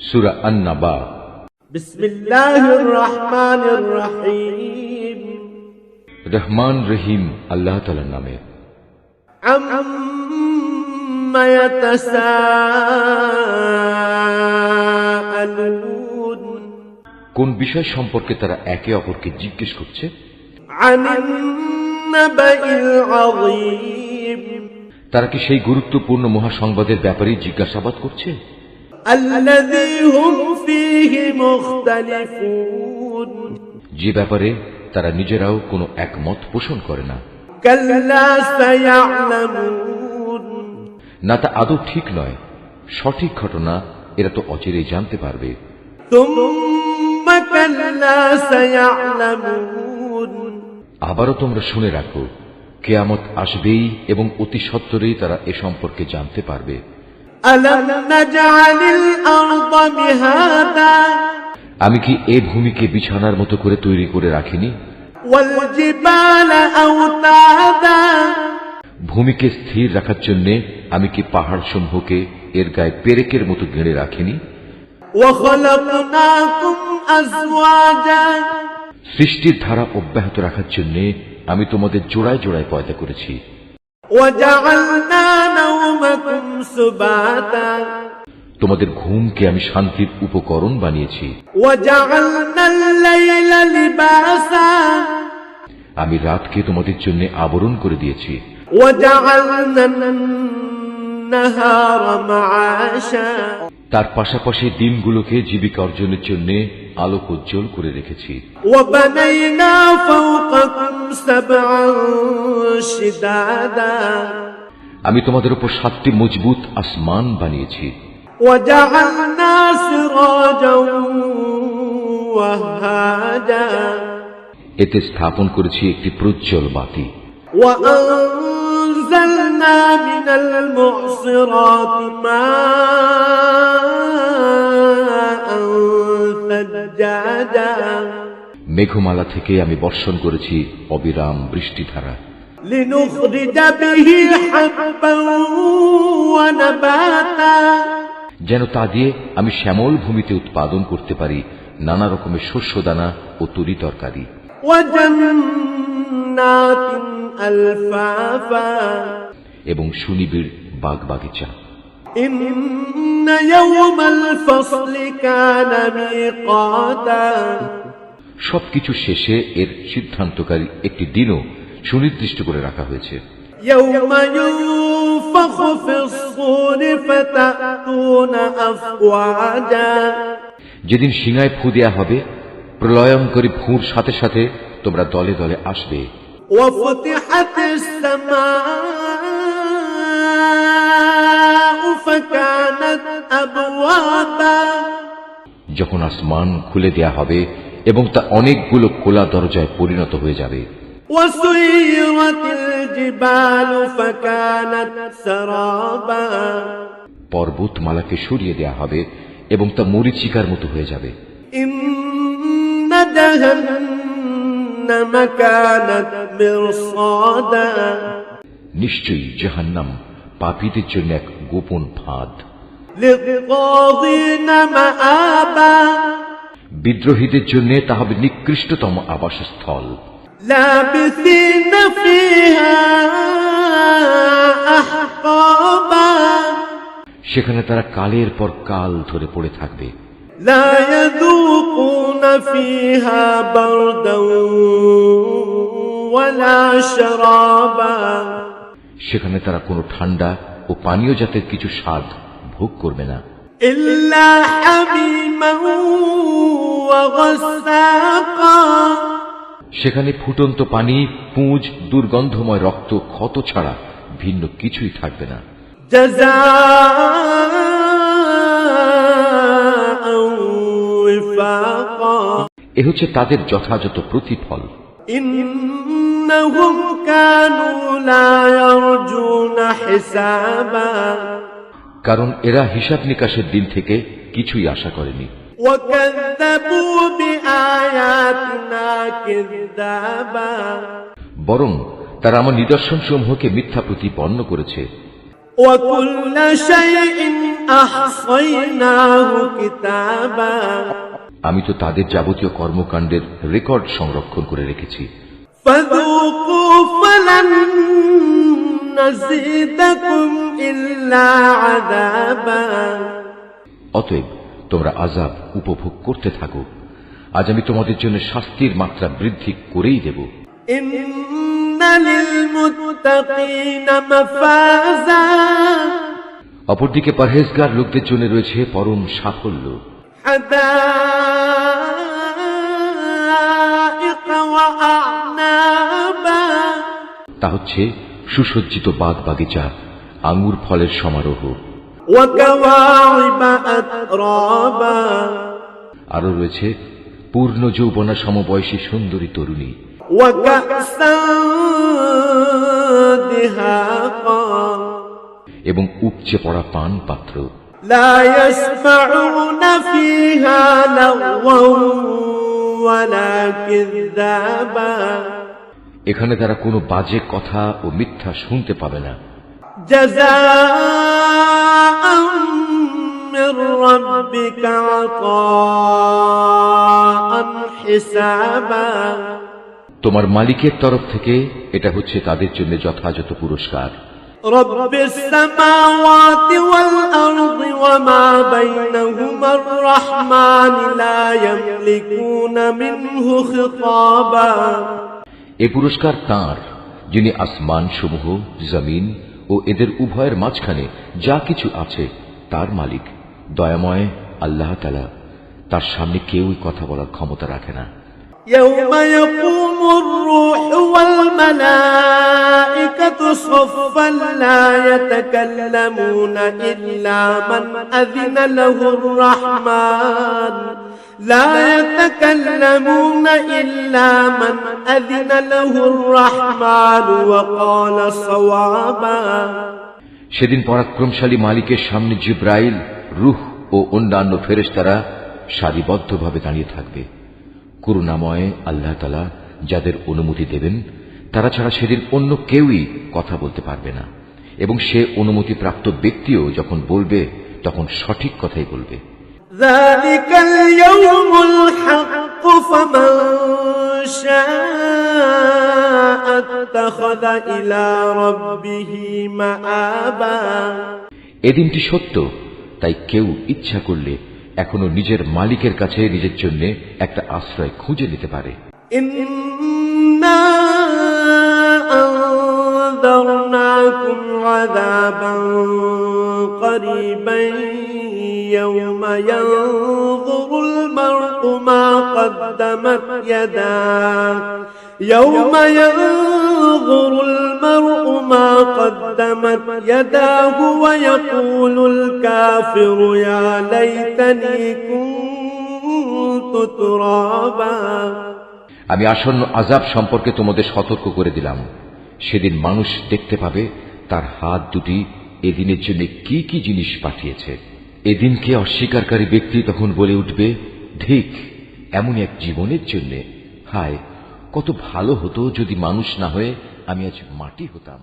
সুরা আন্নাবা। রহমান রহিম আল্লাহ তালার নামে। কোন বিষয় সম্পর্কে তারা একে অপরকে জিজ্ঞেস করছে? তারা কি সেই গুরুত্বপূর্ণ মহাসংবাদের ব্যাপারে জিজ্ঞাসাবাদ করছে? যে ব্যাপারে তারা নিজেরাও কোনো একমত পোষণ করে না। না তা আদৌ ঠিক নয়। সঠিক ঘটনা এরা তো অচিরেই জানতে পারবে। আবারও তোমরা শুনে রাখো কেয়ামত আসবেই এবং অতি সত্তরেই তারা এ সম্পর্কে জানতে পারবে। আমি কি এ ভূমিকে বিছানার মতো করে তৈরি করে রাখিনি? ভূমিকে স্থির রাখার জন্য আমি কি পাহাড় সমূহকে এর গায়ে পেরেকের মতো গেড়ে রাখিনি? সৃষ্টির ধারা অব্যাহত রাখার জন্য আমি তোমাদের জোড়ায় জোড়ায় পয়দা করেছি। তোমাদের ঘুমকে আমি শান্তির উপকরণ বানিয়েছি। আমি রাতকে তোমাদের জন্য আবরণ করে দিয়েছি। তার পাশাপাশি দিনগুলোকে জীবিকা অর্জনের জন্য আলোক উজ্জ্বল করে রেখেছি وبنينا فوقكم سبعا شدادا আমি তোমাদের উপর সাতটি মজবুত আসমান বানিয়েছি وجعلنا سراجا وهاجا এতে স্থাপন করেছি একটি প্রজ্জ্বল বাতি وأنزلنا من المعصرات ماء মেঘমালা থেকে আমি বর্ষণ করেছি অবিরাম বৃষ্টিধারা। যেন তা দিয়ে আমি শ্যামল ভূমিতে উৎপাদন করতে পারি নানা রকমের শস্য দানা ও তুরি তরকারি। এবং সুনিবিড় বাগ বাগিচা। ইন্ন সবকিছু শেষে এর সিদ্ধান্তকারী একটি দিনও সুনির্দিষ্ট করে রাখা হয়েছে। যেদিন সিঙায় ফু দেয়া হবে প্রলয়ঙ্করী ফুঁর সাথে সাথে তোমরা দলে দলে আসবে। যখন আসমান খুলে দেয়া হবে এবং তা অনেকগুলো খোলা দরজায় পরিণত হয়ে যাবে। পর্বতমালাকে সরিয়ে দেয়া হবে এবং তা মরিচিকার মতো হয়ে যাবে। নিশ্চয়ই জাহান্নাম পাপীদের জন্য এক গোপন ফাঁদ। বিদ্রোহীদের জন্য তা হবে নিকৃষ্টতম আবাসস্থল। সেখানে তারা কালের পর কাল ধরে পড়ে থাকবে। সেখানে তারা কোনো ঠান্ডা ও পানীয় জাতের কিছু স্বাদ ভোগ করবে না। إلا حميما وغساقا সেখানে ফুটন্ত পানি পুঁজ দুর্গন্ধময় রক্ত ক্ষত ছাড়া ভিন্ন কিছুই থাকবে না جزاء وفاقا এ হচ্ছে তাদের যথাযথ প্রতিফল إنهم كانوا لا يرجون حسابا কারণ এরা হিসাব নিকাশের দিন থেকে কিছুই আশা করেনি وكذبوا بآياتنا كذابا বরং তারা আমার নিদর্শন সমূহকে মিথ্যা প্রতিপন্ন করেছে وكل شيء أحصيناه كتابا আমি তো তাদের যাবতীয় কর্মকাণ্ডের রেকর্ড সংরক্ষণ করে রেখেছি فذوقوا فلن نزيدكم إلا عذابا অতএব তোমরা আজাব উপভোগ করতে থাকো। আজ আমি তোমাদের জন্য শাস্তির মাত্রা বৃদ্ধি করেই দেব। অপরদিকে পারহেজগার লোকদের জন্য রয়েছে পরম সাফল্য। তা হচ্ছে সুসজ্জিত বাগ বাগিচা আঙুর ফলের সমারোহ। আরও রয়েছে, পূর্ণ যৌবনা সমবয়সী সুন্দরী তরুণী। এবং উপচে পড়া পান পাত্র। এখানে তারা কোনো বাজে কথা ও মিথ্যা শুনতে পাবে না। جزاء من ربك عطاء حسابا তোমার মালিকের তরফ থেকে এটা হচ্ছে তাদের জন্য যথাযথ পুরস্কার رب السماوات والأرض وما بينهما الرحمن لا يملكون منه خطابا এ পুরস্কার তাঁর যিনি আসমান সমূহ জমিন ও এদের উভয়ের মাঝখানে যা কিছু আছে তার মালিক দয়াময় আল্লাহ তালা তার সামনে কেউই কথা বলার ক্ষমতা রাখে না يوم يقوم الروح والملائكة صفا لا يتكلمون إلا من أذن له الرحمن لا يتكلمون إلا من أذن له الرحمن وقال صوابا সেদিন পরাক্রমশালী মালিকের সামনে জিব্রাইল রুহ ও অন্যান্য ফেরেশতারা সারিবদ্ধভাবে দাঁড়িয়ে থাকবে করুণাময় আল্লাহ তালা যাদের অনুমতি দেবেন তারা ছাড়া সেদিন অন্য কেউই কথা বলতে পারবে না এবং সে অনুমতি প্রাপ্ত ব্যক্তিও যখন বলবে তখন সঠিক কথাই বলবে ذلك اليوم الحق فمن شاء اتخذ إلى ربه مآبا এদিনটি সত্য তাই কেউ ইচ্ছা করলে এখনো নিজের মালিকের কাছে নিজের জন্য একটা আশ্রয় খুঁজে নিতে পারে إنا أنذرناكم عذابا قريبا يوم ينظر المرء ما قدمت يداه يوم ينظر المرء ما قدمت يداه ويقول الكافر يا ليتني كنت ترابا আমি আসন্ন আজাব সম্পর্কে তোমাদের সতর্ক করে দিলাম সেদিন মানুষ দেখতে পাবে তার হাত দুটি এদিনের জন্য কি কি জিনিস পাঠিয়েছে এদিনকে অস্বীকারী ব্যক্তি তখন বলে উঠবে ঠিক এমন এক জীবনের জন্য। হায়, কত ভালো হতো যদি মানুষ না হয়ে আমি আজ মাটি হতাম।